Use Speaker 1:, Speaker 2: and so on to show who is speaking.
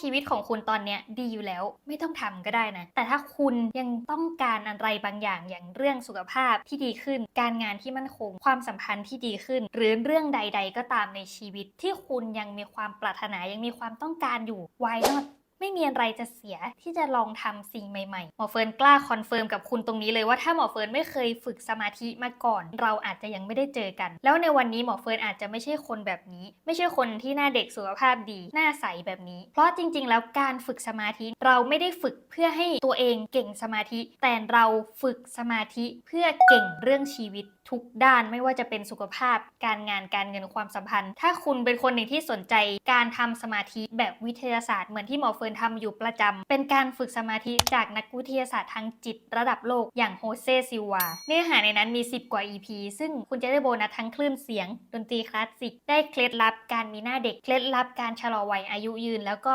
Speaker 1: ชีวิตของคุณตอนเนี้ยดีอยู่แล้วไม่ต้องทำก็ได้นะ แต่ถ้าคุณยังต้องการอะไรบางอย่างอย่างเรื่องสุขภาพที่ดีขึ้น การงานที่มั่นคง ความสัมพันธ์ที่ดีขึ้น หรือเรื่องใด ๆ ก็ตามในชีวิตที่คุณยังมีความปรารถนายังมีความต้องการอยู่ไว้ not ไม่มีอะไรจะเสียที่จะลองทำสิ่งใหม่ๆ หมอเฟิร์นกล้าคอนเฟิร์มกับคุณตรงนี้เลยว่าถ้าหมอเฟิร์นไม่เคยฝึกสมาธิมาก่อน เราอาจจะยังไม่ได้เจอกัน แล้วในวันนี้หมอเฟิร์นอาจจะไม่ใช่คนแบบนี้ ไม่ใช่คนที่หน้าเด็กสุขภาพดี หน้าใสแบบนี้ เพราะจริง ๆ แล้วการฝึกสมาธิเราไม่ได้ฝึกเพื่อให้ตัวเองเก่งสมาธิ แต่เราฝึกสมาธิเพื่อเก่งเรื่องชีวิตทุกด้านไม่ว่าจะเป็นสุขภาพ การงานการเงินความสัมพันธ์ ถ้าคุณเป็นคนหนึ่งที่สนใจการทำสมาธิแบบวิทยาศาสตร์เหมือนที่หมอเฟิร์นทำอยู่ประจำ เป็นการฝึกสมาธิจากนักวิทยาศาสตร์ทางจิตระดับโลกอย่างโฮเซซิวา เนื้อหาในนั้นมี 10 กว่า EP ซึ่งคุณจะได้โบนัสทั้งคลื่นเสียง ดนตรีคลาสสิก ได้เคล็ดลับการมีหน้าเด็ก เคล็ดลับการชะลอวัยอายุยืน แล้วก็